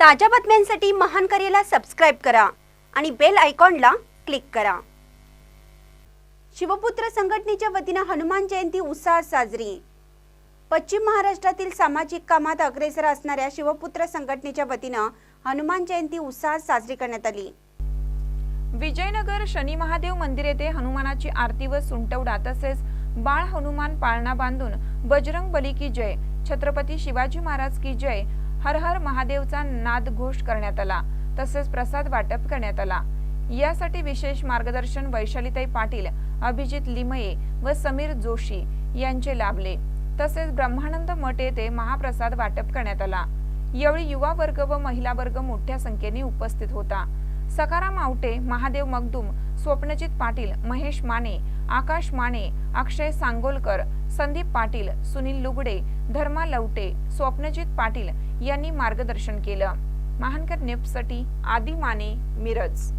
ताज्या बातम्यांसाठी महान करेला सबस्क्राईब करा आणि बेल आयकॉनला क्लिक करा. शिवपुत्र संघटनेच्या वतीनं हनुमान जयंती उत्साहात साजरी. पश्चिम महाराष्ट्रातील सामाजिक कामात अग्रेसर असणाऱ्या शिवपुत्र संघटनेच्या वतीनं हनुमान जयंती उत्साहात साजरी करण्यात आली. विजयनगर शनी महादेव मंदिर येथे हनुमानाची आरती व सुंटवडा तसेच बाळ हनुमान पाळणा बांधून बजरंग बली की जय छत्रपती शिवाजी महाराज की जय हर हर महादेवचा नाद घोष करण्यात आला. तसेच प्रसाद वाटप करण्यात आला. यासाठी विशेष मार्गदर्शन वैशालीताई पाटील अभिजित लिमये व समीर जोशी यांचे लाभले. तसेच ब्रह्मानंद मठ येथे महाप्रसाद वाटप करण्यात आला. यावेळी युवा वर्ग व महिला वर्ग मोठ्या संख्येने उपस्थित होता. सकाराम आवटे महादेव मगदुम स्वप्नजित पाटील महेश माने आकाश माने अक्षय सांगोलकर संदीप पाटील सुनील लुगडे धर्मा लवटे स्वप्नजित पाटील यांनी मार्गदर्शन केलं. महानकर नेपसाठी आदी माने मिरज.